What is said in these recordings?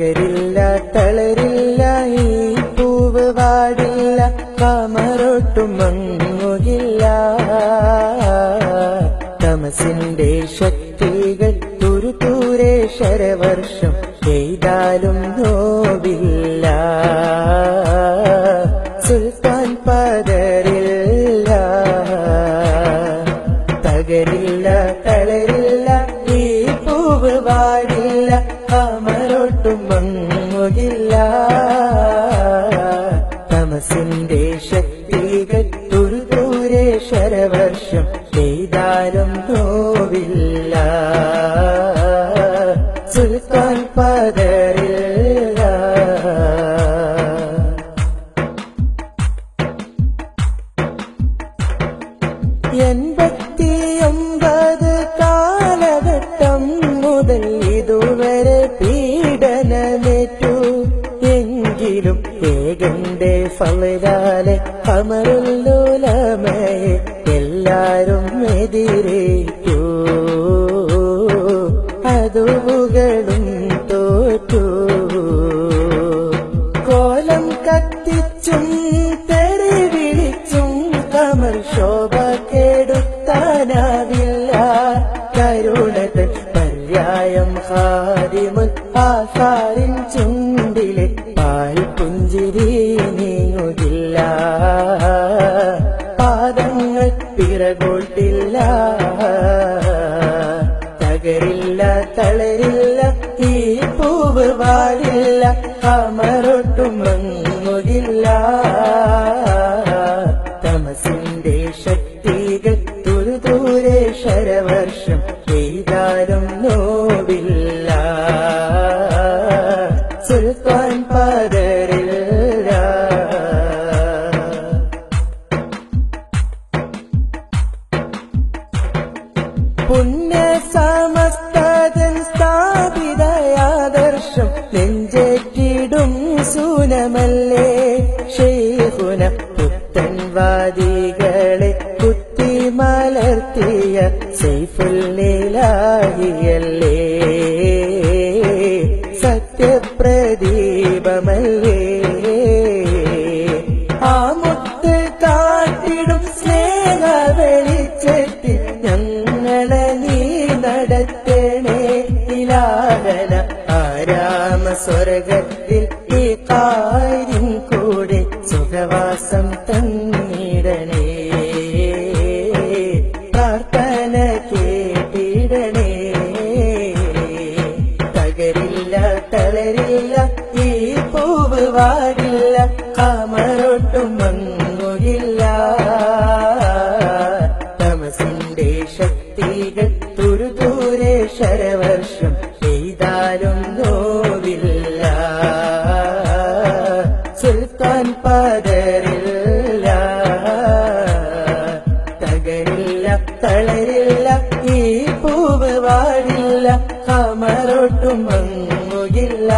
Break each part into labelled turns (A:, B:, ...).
A: തകരില്ല തളരില്ല ഈ പൂവ് വാടില്ല കാമറൊട്ടും മങ്ങുകില്ല. തമസിന്റെ ശക്തികൾ തുരുതൂരെ ശരവർഷം ചെയ്താലും നോവില്ല. സുൽത്താൻ പകരില്ല തകരില്ല തളരില്ല മങ്ങുകില്ല തമസിന്റെ ശക്തികൾ ദൂരെ ശരവർഷം ചെയ്താലും നോവില്ല. സുൽത്താൻ പതറില്ല. എൺപത്തിയൊമ്പത് ഏകന്റെ ഫലരാലെ അമരുല്ലോലമയെ എല്ലാരും എതിരേക്കൂ അതുകളും തോറ്റു. കോലം കത്തിച്ചും തെറി വിളിച്ചും കമൽ ശോഭ കെടുത്താനാവില്ല. കരുണത്തെ പര്യായം ഹാരിമുൽ ആസാരിൻ ചുണ്ടിലെ പാൽ പുഞ്ചിരി നീങ്ങുകില്ല. പാദങ്ങൾ പിറകോട്ടില്ല. തകരില്ല തളരില്ല ഈ പൂവ് വാടില്ല. അമരൊട്ടും മങ്ങുകില്ല. തമസിന്റെ ശക്തികൾ തുരുതൂരെ ശരവർഷം ചെയ്താലും നോവില്ല. സുൽത്താൻ പുണ്യ സമസ്തൻ സ്ഥാപിതയാദർശം ഇലാഹന ആരാമ സ്വർഗത്തിൽ ഈ കാര്യം കൂടെ സുഖവാസം തന്നിടണേ. പ്രാർത്ഥന കേട്ടിടണേ. തകരില്ല തളരില്ല ഈ പൂവ് വാരില്ല കാമറൊട്ടും മങ്ങുകില്ല. തമസിന്റെ ശക്തികൾ തുരുതൂരെ ശരവർഷം ചെയ്താലും നോവില്ല. സുൽത്താൻ പതറില്ല. തകരില്ല തളരില്ല ഈ പൂവ് വാടില്ല. കമറൊട്ടും മങ്ങുകില്ല.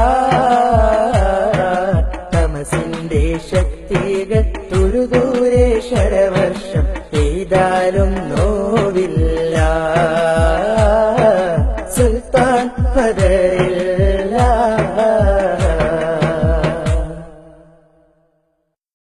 A: തമസിന്റെ ശക്തികൾ തുരുതൂരെ ശരവർഷം ചെയ്താലും கபரில்